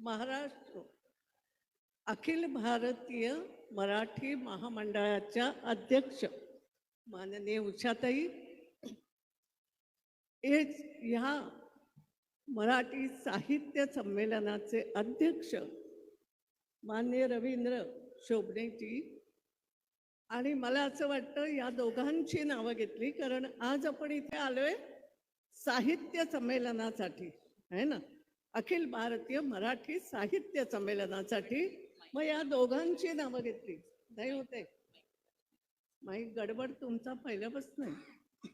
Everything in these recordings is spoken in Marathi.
महाराष्ट्र. अखिल भारतीय मराठी महामंडळाच्या अध्यक्ष. माननीय उषाताई. एच. ह्या मराठी साहित्य संमेलनाचे अध्यक्ष. मान्य रवींद्र शोभणेजी आणि मला असं वाटतं या दोघांची नावं घेतली कारण आज आपण इथे आलोय साहित्य संमेलनासाठी. आहे ना? अखिल भारतीय मराठी साहित्य संमेलनासाठी. मग या दोघांची नावं घेतली. नाही होते माई गडबड तुमचा पहिल्यापासून आहे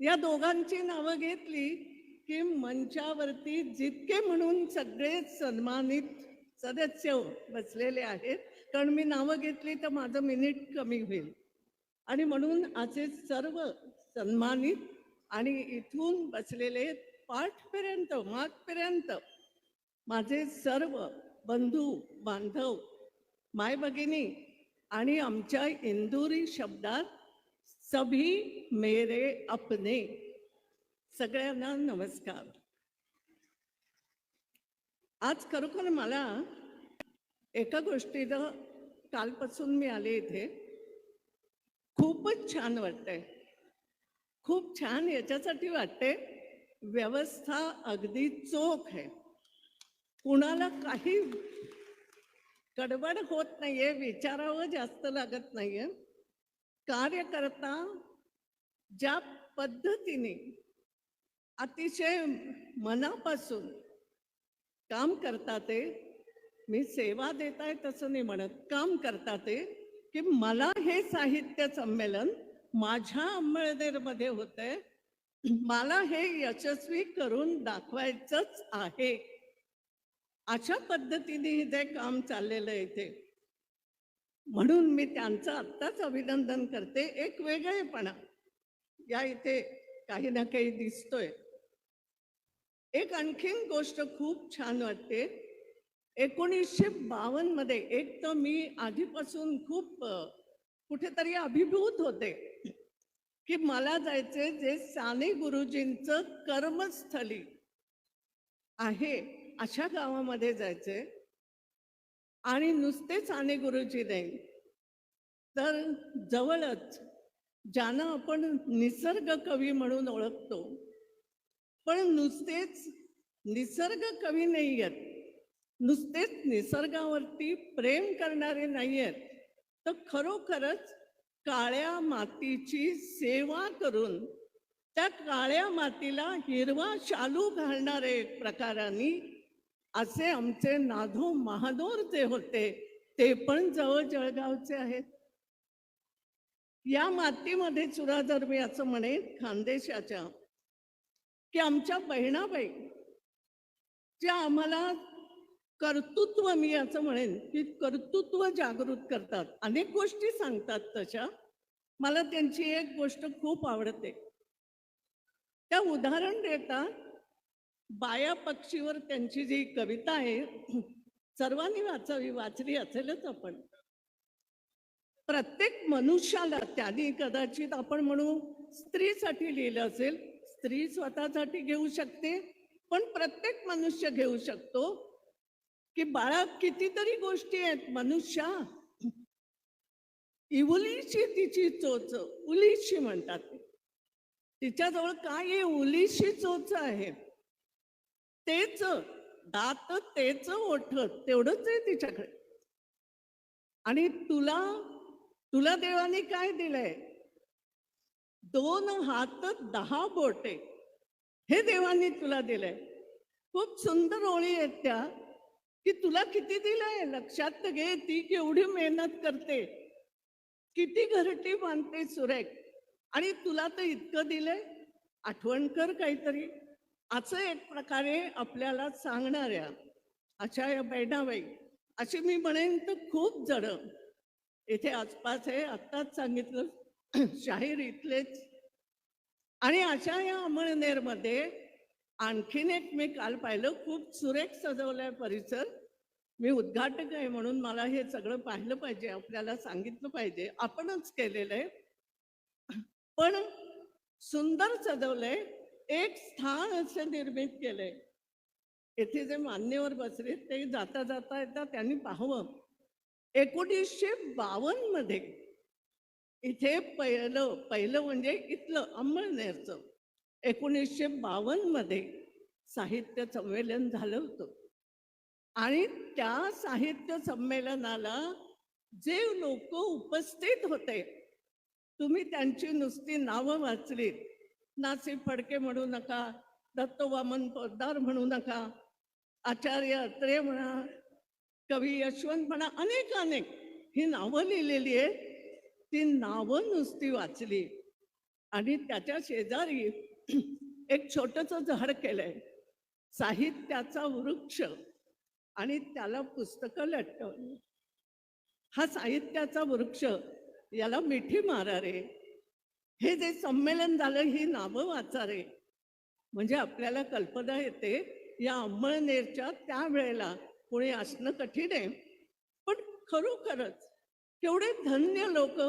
या दोघांची नावं घेतली की मंचावरती जितके म्हणून सगळे सन्मानित सदस्य बसलेले आहेत कारण मी नावं घेतली तर माझं मिनिट कमी होईल. आणि म्हणून आजचे सर्व सन्मानित आणि इथून बसलेले पाठपर्यंत मागपर्यंत माझे सर्व बंधू बांधव माय भगिनी आणि आमच्या इंदुरी शब्दात सभी मेरे अपने. सगळ्यांना नमस्कार. आज खरोखर मला एका गोष्टीनं कालपासून मी आले इथे. खूपच छान वाटतंय. खूप छान याच्यासाठी वाटते व्यवस्था अगदी चोख आहे. कुणाला काही गडबड होत नाहीये विचारावं जास्त लागत नाहीये. कार्यकर्ता ज्या पद्धतीने अतिशय मनापासून काम करता ते मी सेवा देत आहे तसं नाही म्हणत काम करता ते की मला हे साहित्य संमेलन माझ्या अंमळनेरमध्ये होतंय मला हे यशस्वी करून दाखवायचंच आहे. अशा पद्धतीने इथे काम चाललेलं आहे इथे. म्हणून मी त्यांचं आत्ताच अभिनंदन करते. एक वेगळेपणा या इथे काही ना काही दिसतोय. एक आणखीन गोष्ट खूप छान वाटते. एकोणीसशे बावन्नमध्ये एक तर मी आधीपासून खूप कुठेतरी अभिभूत होते. की मला जायचे जे साने गुरुजींचं कर्मस्थली आहे अशा गावामध्ये जायचे आणि नुसते साने गुरुजी नाही. तर जवळच ज्यांना आपण निसर्ग कवी म्हणून ओळखतो पण नुसतेच निसर्ग कवी नाही आहेत नुसतेच निसर्गावरती प्रेम करणारे नाही आहेत तर खरोखरच काळ्या मातीची सेवा करून त्या काळ्या मातीला हिरवा शालू घालणारे प्रकारांनी असे आमचे नाधो महादोर जे होते ते पण जवळ जळगावचे आहेत. या मातीमध्ये सुद्धा मी असं म्हणे खानदेशाच्या की आमच्या बहिणाबाई ज्या आम्हाला कर्तृत्व मी असं म्हणेन की कर्तृत्व जागृत करतात. अनेक गोष्टी सांगतात तशा. मला त्यांची एक गोष्ट खूप आवडते. त्या उदाहरण देतात बाया पक्षीवर त्यांची जी कविता आहे सर्वांनी वाचावी वाचली असेलच आपण. प्रत्येक मनुष्याला त्यांनी कदाचित आपण म्हणू स्त्रीसाठी लिहिलं असेल स्त्री स्वतःसाठी घेऊ शकते पण प्रत्येक मनुष्य घेऊ शकतो. की बाळा कितीतरी गोष्टी आहेत. मनुष्या इवलीशी तिची चोच उलीशी म्हणतात तिच्याजवळ काय उलीशी चोच आहे. तेच दात तेच ओठ तेवढंच आहे तिच्याकडे. आणि तुला तुला देवाने काय दिलंय? दोन हात दहा बोटे. हे देवाने तुला दिलंय. खूप सुंदर ओळी आहेत त्या. की तुला किती दिलंय? लक्षात घे ती केवढी मेहनत करते. किती घरटी बांधते सुरेख. आणि तुला तर इतकं दिलंय? आठवण कर काहीतरी. असं एक प्रकारे आपल्याला सांगणाऱ्या अशा या बहिणाबाई अशी मी म्हणेन तर खूप जड. इथे आसपास आहे आत्ताच सांगितलं शाहीर इथलेच. आणि अशा या अमळनेरमध्ये आणखीन एक मी काल पाहिलं खूप सुरेख सजवलाय परिसर. मी उद्घाटक आहे म्हणून मला हे सगळं पाहिलं पाहिजे आपल्याला सांगितलं पाहिजे. आपणच केलेलं आहे. पण सुंदर सजवलंय एक स्थान असं निर्मित केलंय. येथे जे मान्यवर बसले ते जाता जाता येता त्यांनी पाहावं. एकोणीसशे बावन्नमध्ये इथे पहिलं पहिलं म्हणजे इथलं अंमळनेरचं. एकोणीसशे बावन्नमध्ये साहित्य संमेलन झालं होतं. आणि त्या साहित्य संमेलनाला जे लोक उपस्थित होते तुम्ही त्यांची नुसती नावं वाचलीत. नासी फडके म्हणू नका दत्तवामन पोद्दार म्हणू नका आचार्य अत्रे म्हणा कवी यशवंत म्हणा अनेक अनेक ही नावं लिहिलेली आहेत. ती नावं नुसती वाचली. आणि त्याच्या शेजारी एक छोटस झाड केलंय. साहित्याचा वृक्ष आणि त्याला पुस्तकं लटकवली. हा साहित्याचा वृक्ष याला मिठी मारा रे हे जे संमेलन झालं ही नावं वाचा रे म्हणजे आपल्याला कल्पना येते या अंमळनेरच्या त्यावेळेला कोणी असणं कठीण आहे. पण खरोखरच केवढे धन्य लोक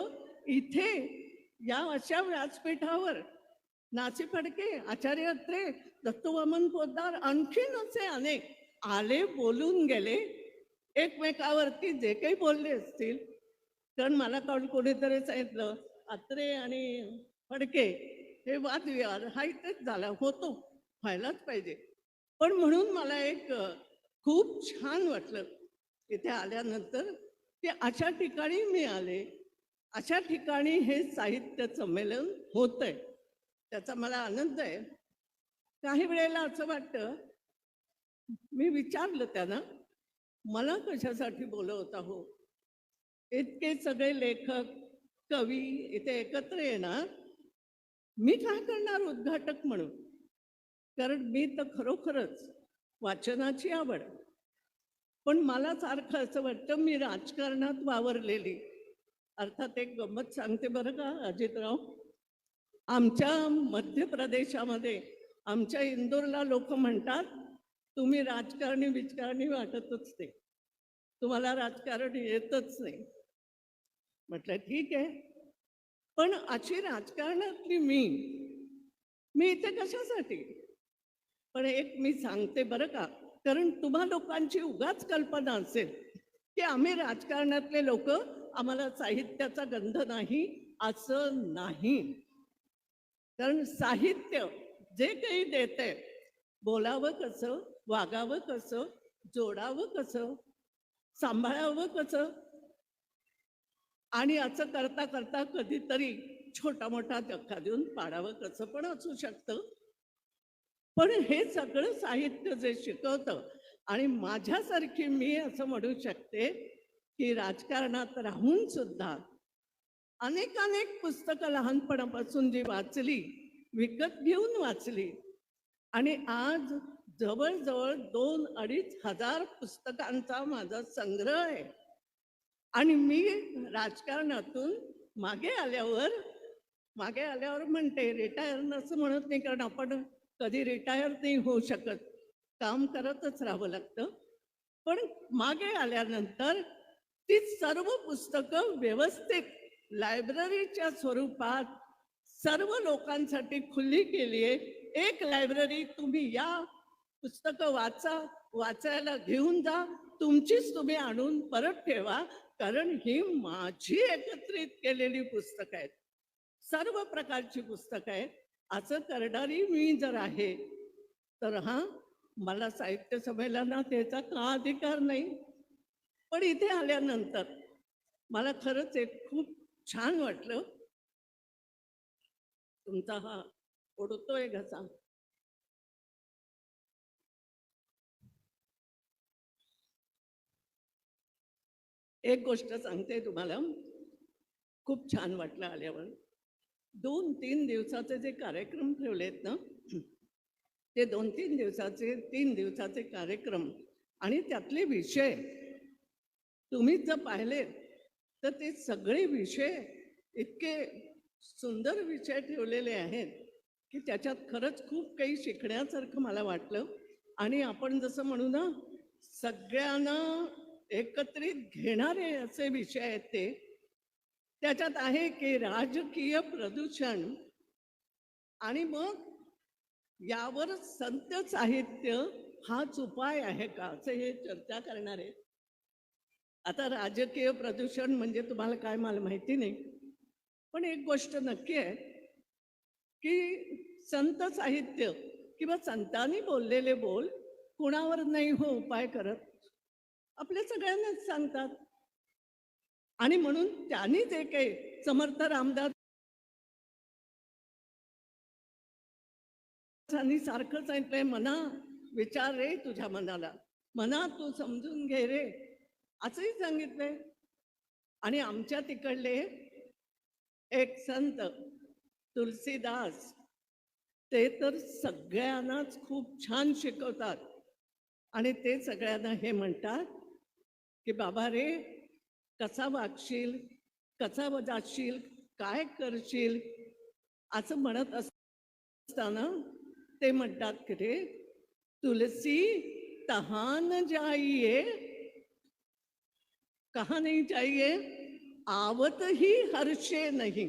इथे या अशा व्यासपीठावर नाचे फडके आचार्य अत्रे दत्तवामन पोद्दार आणखीन असे अनेक आले बोलून गेले. एकमेकावरती जे काही बोलले असतील कारण मला काढून कोणीतरी सांगितलं अत्रे आणि फडके हे वादविवाद हा इथेच झाला होतो व्हायलाच पाहिजे. पण म्हणून मला एक खूप छान वाटलं इथे आल्यानंतर की अशा ठिकाणी मी आले. अशा ठिकाणी हे साहित्य संमेलन होत आहे त्याचा मला आनंद आहे. काही वेळेला असं वाटतं मी विचारलं त्यांना मला कशासाठी बोलवता हो इतके सगळे लेखक कवी इथे एकत्र येणार. मी काय करणार उद्घाटक म्हणून? कारण मी तर खरोखरच वाचनाची आवड. पण मला सारखं असं वाटतं मी राजकारणात वावरलेली. अर्थात एक गंमत सांगते बरं का अजितराव? आमच्या मध्य प्रदेशामध्ये आमच्या इंदोरला लोक म्हणतात तुम्ही राजकारणी विजकारणी वाटतच नाही. तुम्हाला राजकारण येतच नाही. म्हटलं ठीक आहे. पण अशी राजकारणातली मी मी इथे कशासाठी? पण एक मी सांगते बरं का कारण तुम्हा लोकांची उगाच कल्पना असेल की आम्ही राजकारणातले लोक आम्हाला साहित्याचा गंध नाही असं नाही. कारण साहित्य जे काही देते बोलावं कसं वागावं कसं जोडावं कसं सांभाळावं कसं आणि असं करता करता कधीतरी छोटा मोठा धक्का देऊन पाडावं कसं पण असू शकतं. पण हे सगळं साहित्य जे शिकवतं आणि माझ्यासारखी मी असं म्हणू शकते की राजकारणात राहून सुद्धा अनेक अनेक पुस्तकं लहानपणापासून जी वाचली विकत घेऊन वाचली. आणि आज जवळजवळ दोन अडीच हजार पुस्तकांचा माझा संग्रह आहे. आणि मी राजकारणातून मागे आल्यावर मागे आल्यावर म्हणते रिटायर नसं म्हणत नाही कारण आपण कधी रिटायर नाही होऊ शकत. काम करतच राहावं लागतं. पण मागे आल्यानंतर ती सर्व पुस्तकं व्यवस्थित लायब्ररीच्या स्वरूपात सर्व लोकांसाठी खुली केली आहे. एक लायब्ररी तुम्ही या पुस्तकं वाचा वाचायला घेऊन जा. तुमचीच तुम्ही आणून परत ठेवा कारण ही माझी एकत्रित केलेली पुस्तकं आहेत. सर्व प्रकारची पुस्तकं आहेत. असं करणारी मी जर आहे तर हा मला साहित्य संमेलनात याचा का अधिकार नाही? पण इथे आल्यानंतर मला खरंच एक खूप छान वाटलं. तुमचा हा ओढतोय घसा. एक गोष्ट सांगते तुम्हाला. खूप छान वाटलं आल्यावर. दोन तीन दिवसाचे जे कार्यक्रम ठेवलेत ना ते दोन तीन दिवसाचे तीन दिवसाचे कार्यक्रम आणि त्यातले विषय तुम्ही जर पाहिले तर ते सगळे विषय इतके सुंदर विषय ठेवलेले आहेत की त्याच्यात खरंच खूप काही शिकण्यासारखं मला वाटलं. आणि आपण जसं म्हणू ना सगळ्यांना एकत्रित घेणारे असे विषय आहेत ते. त्याच्यात आहे की राजकीय प्रदूषण आणि मग यावर संत साहित्य हाच उपाय आहे का? असं हे चर्चा करणार. आहे आता राजकीय प्रदूषण म्हणजे तुम्हाला काय मला माहिती नाही. पण एक गोष्ट नक्की आहे की संत साहित्य किंवा संतांनी बोललेले बोल कुणावर नाही हो उपाय करत. आपल्या सगळ्यांनाच सांगतात. आणि म्हणून त्यांनी जे काही समर्थ रामदास सारखं सांगितलंय मना विचार रे तुझ्या मनाला. मना तू समजून घे रे. असंही सांगितलंय. आणि आमच्या तिकडले एक संत तुलसीदास ते तर सगळ्यांनाच खूप छान शिकवतात. आणि ते सगळ्यांना हे म्हणतात की बाबा रे कसा वागशील? कसा जाशील काय करशील? असं म्हणत असताना ते म्हणतात की रे तुलसी तहान जाईये कहा नाही चाहिए? आवत ही हर्षे नाही।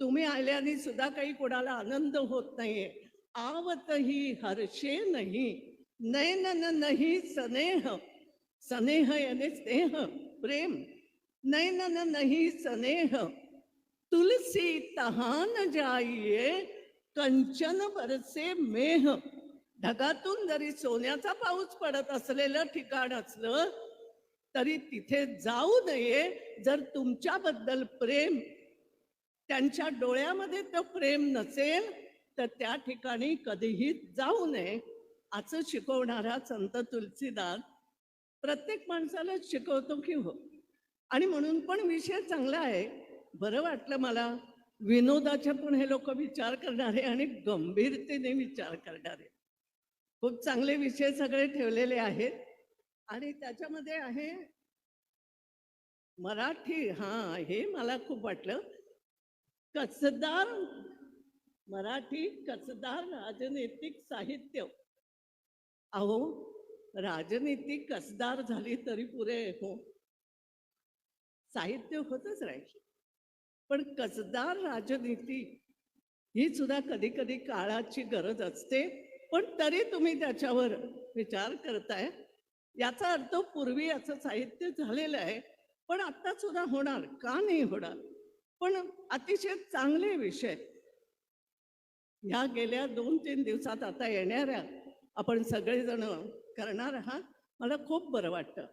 तुम्ही आल्याने सुद्धा काही कोणाला आनंद होत नाहीये. आवत ही हर्षे नाही। नयन नाही स्नेह। स्नेह याने स्नेह प्रेम। नयन नाही स्नेह। तुलसी तहान जाइये कंचन बरसे मेह। ढगातून जरी सोन्याचा पाऊस पडत असलेलं ठिकाण असलं तरी तिथे जाऊ नये. जर तुमच्याबद्दल प्रेम त्यांच्या डोळ्यामध्ये तो प्रेम नसेल तर त्या ठिकाणी कधीही जाऊ नये असं शिकवणारा संत तुलसीदास प्रत्येक माणसाला शिकवतो की हो. आणि म्हणून पण विषय चांगला आहे. बरं वाटलं मला विनोदाचे पण हे लोक विचार करणारे आणि गंभीरतेने विचार करणारे. खूप चांगले विषय सगळे ठेवलेले आहेत. आणि त्याच्यामध्ये आहे मराठी. हा हे मला खूप वाटलं. कसदार मराठी कसदार राजनैतिक साहित्य. अहो राजनीती कसदार झाली तरी पुरे हो. साहित्य होतच राहील. पण कसदार राजनीती ही सुद्धा कधी कधी काळाची गरज असते. पण तरी तुम्ही त्याच्यावर विचार करताय. याचा अर्थ पूर्वी असं साहित्य झालेलं आहे पण आता सुद्धा होणार का नाही होणार? पण अतिशय चांगले विषय. ह्या गेल्या दोन तीन दिवसात आता येणाऱ्या आपण सगळेजण करणार आहात मला खूप बरं वाटतं.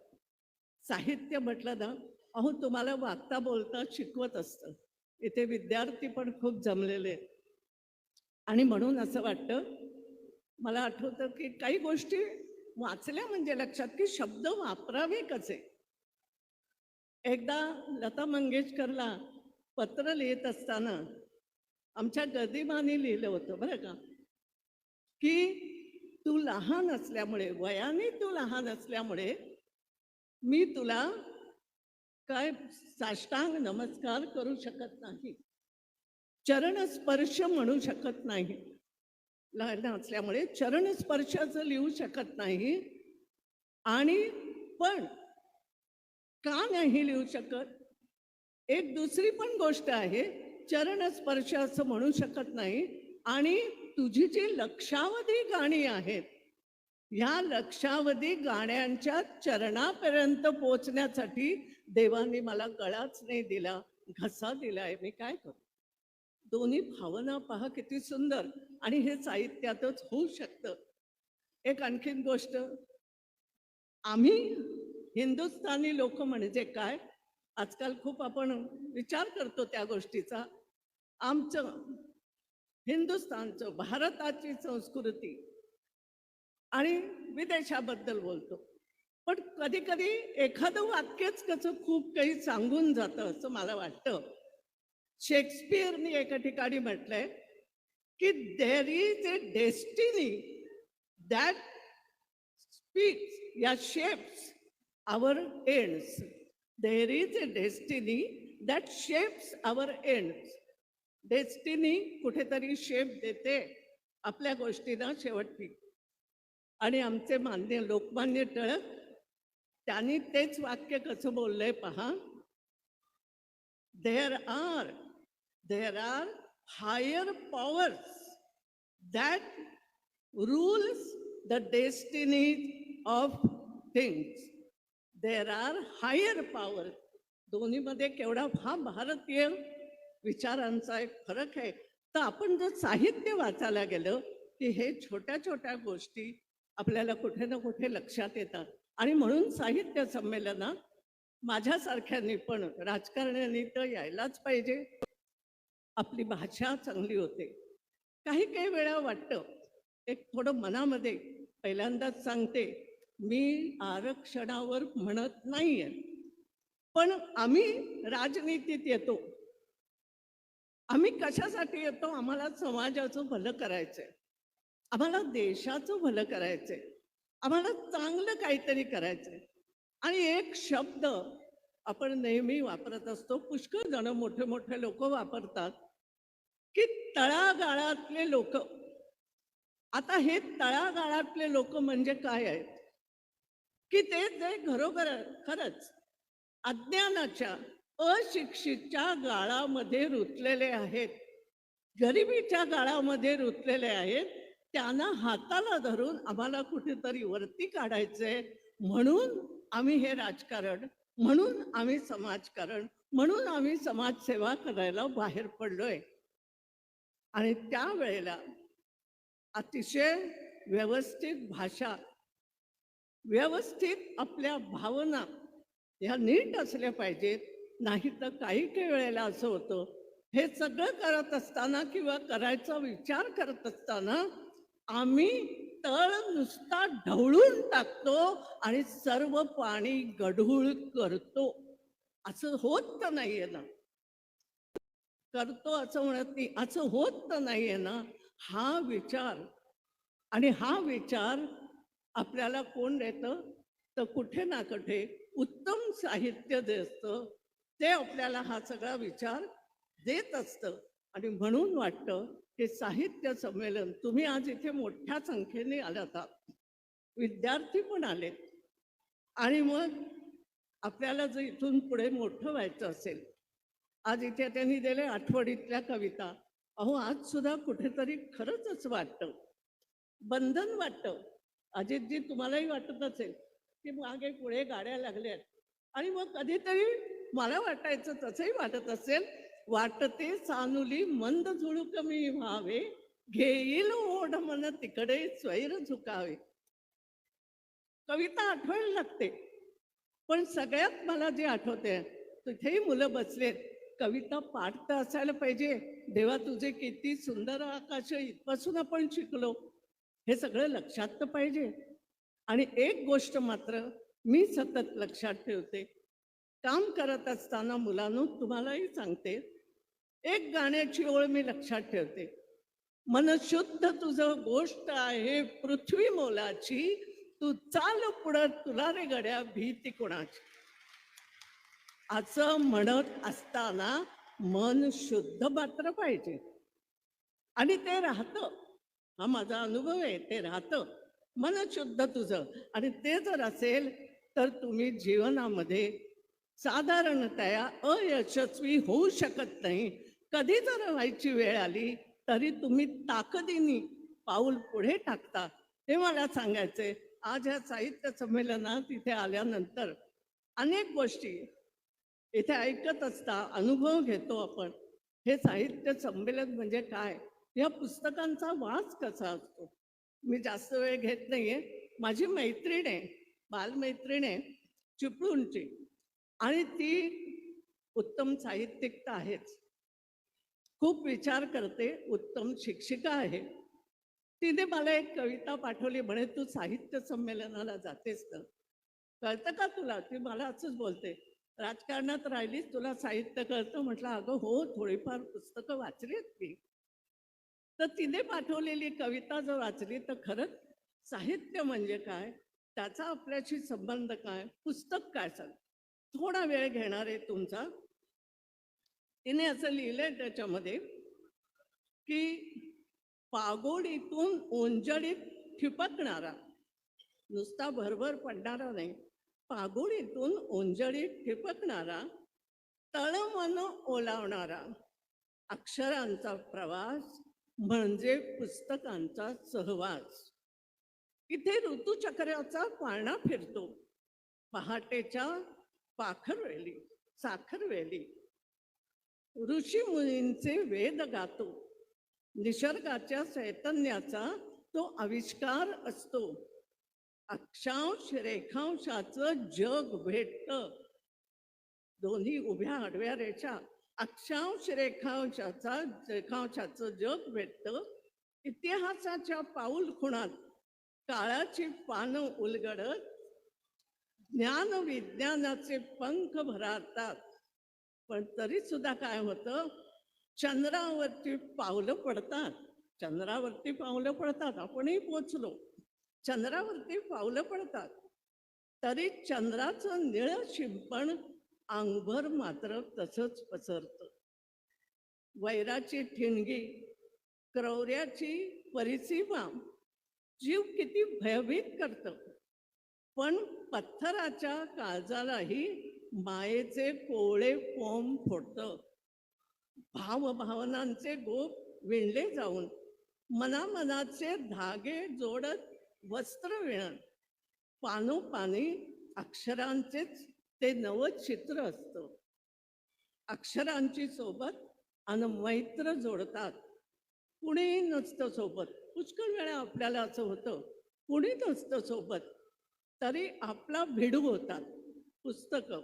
साहित्य म्हटलं ना अहो तुम्हाला वागता बोलता शिकवत असतं. इथे विद्यार्थी पण खूप जमलेले आहेत. आणि म्हणून असं वाटतं मला आठवतं की काही गोष्टी वाचल्या म्हणजे लक्षात की शब्द वापरावे कसे? एकदा लता मंगेशकरला पत्र लिहित असताना आमच्या गदिमाने लिहिलं होतं बरं का की तू लहान असल्यामुळे वयाने तू लहान असल्यामुळे मी तुला काय साष्टांग नमस्कार करू शकत नाही चरण स्पर्श म्हणू शकत नाही. लहान असल्यामुळे चरणस्पर्शाचं लिहू शकत नाही. आणि पण का नाही लिहू शकत? एक दुसरी पण गोष्ट आहे चरणस्पर्श असं म्हणू शकत नाही. आणि तुझी जी लक्षावधी गाणी आहेत ह्या लक्षावधी गाण्यांच्या चरणापर्यंत पोचण्यासाठी देवाने मला गळाच नाही दिला घसा दिलाय मी काय करू? दोन्ही भावना पहा किती सुंदर. आणि हे साहित्यातच होऊ शकतं. एक आणखीन गोष्ट. आम्ही हिंदुस्थानी लोक म्हणजे काय? आजकाल खूप आपण विचार करतो त्या गोष्टीचा. आमचं हिंदुस्थानचं भारताची संस्कृती आणि विदेशाबद्दल बोलतो. पण कधी कधी एखादं वाक्यच कसं खूप काही सांगून जातं असं मला वाटतं. शेक्सपियरनी एका ठिकाणी म्हटलंय की there is a destiny that speaks या shapes our ends there is a destiny that shapes our ends destiny कुठेतरी शेप देते आपल्या गोष्टींना शेवटी आणि आमचे मान्य लोकमान्य टिळक त्यांनी तेच वाक्य कसं बोललंय पहा? There are there are higher powers that rules the destiny of things There are higher power दोन्हीमध्ये केवढा हा भारतीय विचारांचा एक फरक आहे. तर आपण जर साहित्य वाचायला गेलं की हे छोट्या छोट्या गोष्टी आपल्याला कुठे ना कुठे लक्षात येतात. आणि म्हणून साहित्य संमेलनात माझ्यासारख्यांनी पण राजकारण्यांनी तर यायलाच पाहिजे. आपली भाषा चांगली होते. काही काही वेळा वाटतं एक थोडं मनामध्ये पहिल्यांदाच सांगते मी आरक्षणावर म्हणत नाहीये पण आम्ही राजनीतीत येतो. आम्ही कशासाठी येतो? आम्हाला समाजाचं भलं करायचंय. आम्हाला देशाचं भलं करायचंय. आम्हाला चांगलं काहीतरी करायचंय. आणि एक शब्द आपण नेहमी वापरत असतो पुष्कळ जण मोठे मोठे लोक वापरतात तळागाळातले लोक. आता हे तळागाळातले लोक म्हणजे काय आहेत? की ते जे घरोघर खरंच अज्ञानाच्या अशिक्षितच्या गाळामध्ये रुतलेले आहेत. गरिबीच्या गाळामध्ये रुतलेले आहेत. त्यांना हाताला धरून आम्हाला कुठेतरी वरती काढायचंय. म्हणून आम्ही हे राजकारण म्हणून आम्ही समाजकारण म्हणून आम्ही समाजसेवा करायला बाहेर पडलोय. आणि त्यावेळेला अतिशय व्यवस्थित भाषा व्यवस्थित आपल्या भावना ह्या नीट असल्या पाहिजेत. नाही तर काही काही वेळेला असं होतं हे सगळं करत असताना किंवा करायचा विचार करत असताना आम्ही तळ नुसता ढवळून टाकतो आणि सर्व पाणी गढूळ करतो. असं होत तर नाहीये ना. करतो असं म्हणत नाही. असं होत तर नाहीये ना. हा विचार. आणि हा विचार आपल्याला कोण देतं? तर कुठे ना कुठे उत्तम साहित्य जे असतं ते आपल्याला हा सगळा विचार देत असतं. आणि म्हणून वाटतं हे साहित्य संमेलन तुम्ही आज इथे मोठ्या संख्येने आलात. आहात. विद्यार्थी पण आले आणि मग आपल्याला जर इथून पुढे मोठं व्हायचं असेल आज इथे त्यांनी दिले आठवडीतल्या कविता. अहो आज सुद्धा कुठेतरी खरंच असं वाटतं. बंधन वाटतं. अजितजी तुम्हालाही वाटत असेल की मागे पुढे गाड्या लागल्यात. आणि मग कधीतरी मला वाटायचं तसंही वाटत असेल वाटते सानुली मंद झुळूक मी व्हावे घेईल ओढ मन तिकडे स्वैर झुकावे. कविता आठवायला लागते. पण सगळ्यात मला जे आठवते तिथेही मुलं बसलेत. कविता पाठ तर असायला पाहिजे. देवा तुझे किती सुंदर आकाश इथपासून आपण शिकलो. हे सगळं लक्षात तर पाहिजे. आणि एक गोष्ट मात्र मी सतत लक्षात ठेवते. काम करत असताना मुलांनो तुम्हालाही सांगते एक गाण्याची ओळ मी लक्षात ठेवते. मन शुद्ध तुझं गोष्ट आहे पृथ्वी मोलाची. तू चाल पुढं तुला रे गड्या भीती कोणाची? असं म्हणत असताना मन शुद्ध मात्र पाहिजे. आणि ते राहतं. हा माझा अनुभव आहे ते राहतं. मन शुद्ध तुझं. आणि ते जर असेल तर तुम्ही जीवनामध्ये साधारणतया अयशस्वी होऊ शकत नाही. कधी जर व्हायची वेळ आली तरी तुम्ही ताकदीने पाऊल पुढे टाकता. हे मला सांगायचंय. आज ह्या साहित्य संमेलनात इथे आल्यानंतर अनेक गोष्टी इथे ऐकत असता अनुभव घेतो आपण. हे साहित्य संमेलन म्हणजे काय? या पुस्तकांचा वास कसा असतो? मी जास्त वेळ घेत नाहीये. माझी मैत्रीण आहे बालमैत्रीण आहे चिपळूणची. आणि ती उत्तम साहित्यिक तर आहेच. खूप विचार करते उत्तम शिक्षिका आहे. तिने मला एक कविता पाठवली म्हणे तू साहित्य संमेलनाला जातेस तर. कळतं का तुला? ती मला असंच बोलते. राजकारणात राहिलीस तुला साहित्य कळतं. म्हटलं अगं हो थोडीफार पुस्तकं वाचलीत मी. तर तिने पाठवलेली कविता जर वाचली तर खरंच साहित्य म्हणजे काय? त्याचा आपल्याशी संबंध काय? पुस्तक काय सांग? थोडा वेळ घेणार आहे तुमचा. तिने असं लिहिलंय त्याच्यामध्ये की पागोडीतून ओंजळीत ठिपकणारा नुसता भरभर पडणारा नाही पागोडीतून ओंजळीत ठिपकणारा तळमन ओलावणारा. अक्षरांचा प्रवास म्हणजे पुस्तकांचा सहवास. इथे ऋतुचक्राचा पाळणा फिरतो. पहाटेच्या पाखरवेली साखरवेली. ऋषी मुनींचे वेद गातो. निसर्गाच्या चैतन्याचा तो आविष्कार असतो. अक्षांश रेखांशाचं जग भेटत. दोन्ही उभ्या आडव्या रेषा अक्षांश रेखांशाचा रेखांशाचं जग भेटत. इतिहासाच्या पाऊल खुणात काळाची पानं उलगडत ज्ञान विज्ञानाचे पंख भरातात. पण तरी सुद्धा काय होतं? चंद्रावरती पावलं पडतात. चंद्रावरती पावलं पडतात. आपणही पोचलो. चंद्रावरती पावलं पडतात. तरी चंद्राचं निळं शिंपण अंगभर मात्र तसंच पसरतं. वैराची ठिणगी क्रौर्याची परिसीमा जीव किती भयभीत करतं. पण पत्थराच्या काळजालाही मायेचे कोळे कोम फोडतं. भावभावनांचे गोप विणले जाऊन मनामनाचे धागे जोडत वस्त्र विणण पानोपानी अक्षरांचेच ते नवं चित्र असतं. अक्षरांची सोबत अन मैत्र जोडतात. कुणीही नसतं सोबत. पुष्कळ वेळा आपल्याला असं होतं कुणी नसतं सोबत तरी आपला भिडू होतात पुस्तकं.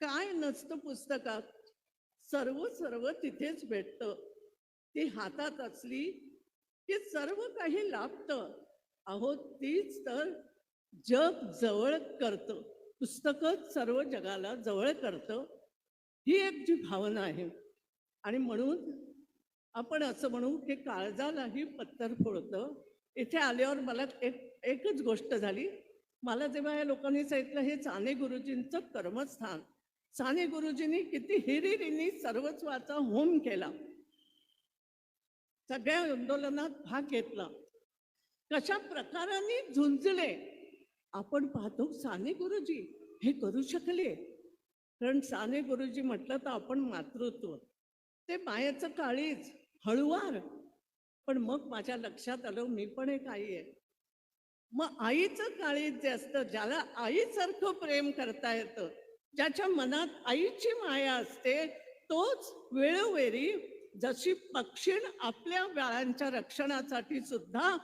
काय नसतं पुस्तकात? सर्व सर्व तिथेच भेटतं. ती हातात असली की सर्व काही लाभतं. अहो तीच तर जग जवळ करतं. पुस्तकच सर्व जगाला जवळ करतं. ही एक जी भावना आहे. आणि म्हणून आपण असं म्हणू की काळजालाही पत्तर फोडतं. इथे आल्यावर मला एक एकच गोष्ट झाली. मला जेव्हा या लोकांनी सांगितलं हे साने गुरुजींचं कर्मस्थान. साने गुरुजींनी किती हिरिरीनी सर्वस्वाचा होम केला. सगळ्या आंदोलनात भाग घेतला. कशा प्रकाराने झुंजले आपण पाहतो साने गुरुजी हे करू शकले. कारण साने गुरुजी म्हटलं तर आपण मातृत्व. ते मायाचं काळीच हळुवार. पण मग माझ्या लक्षात आलं मी पण एक आई आहे. मग आईचं काळीज जे असतं ज्याला आईसारखं प्रेम करता येतं ज्याच्या मनात आईची माया असते तोच वेळोवेळी जशी पक्षीण आपल्या बाळांच्या रक्षणासाठी सुद्धा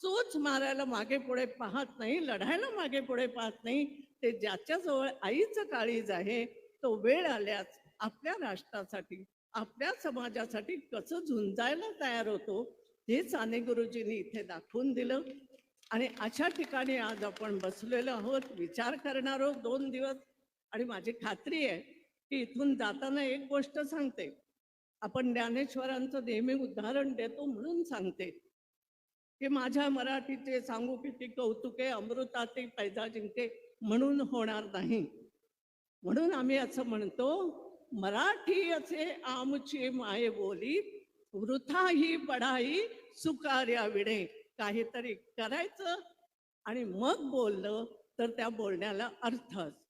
चोच मारायला मागे पुढे पाहत नाही लढायला मागे पुढे पाहत नाही ते ज्याच्याजवळ आईचं काळीज आहे तो वेळ आल्यास आपल्या राष्ट्रासाठी आपल्या समाजासाठी कसं झुंजायला तयार होतो हे साने गुरुजींनी इथे दाखवून दिलं. आणि अशा ठिकाणी आज आपण बसलेलो आहोत विचार करणार आहोत दोन दिवस. आणि माझी खात्री आहे की इथून जाताना एक गोष्ट सांगते. आपण ज्ञानेश्वरांचं नेहमी उदाहरण देतो म्हणून सांगते. की माझ्या मराठीचे सांगू किती कौतुके अमृताचे पैजा जिंके म्हणून होणार नाही. म्हणून आम्ही असं म्हणतो मराठी असे आमची माये बोली वृथा ही पढाई सुकार्या विडे काहीतरी करायचं आणि मग बोललं तर त्या बोलण्याला अर्थ असतो.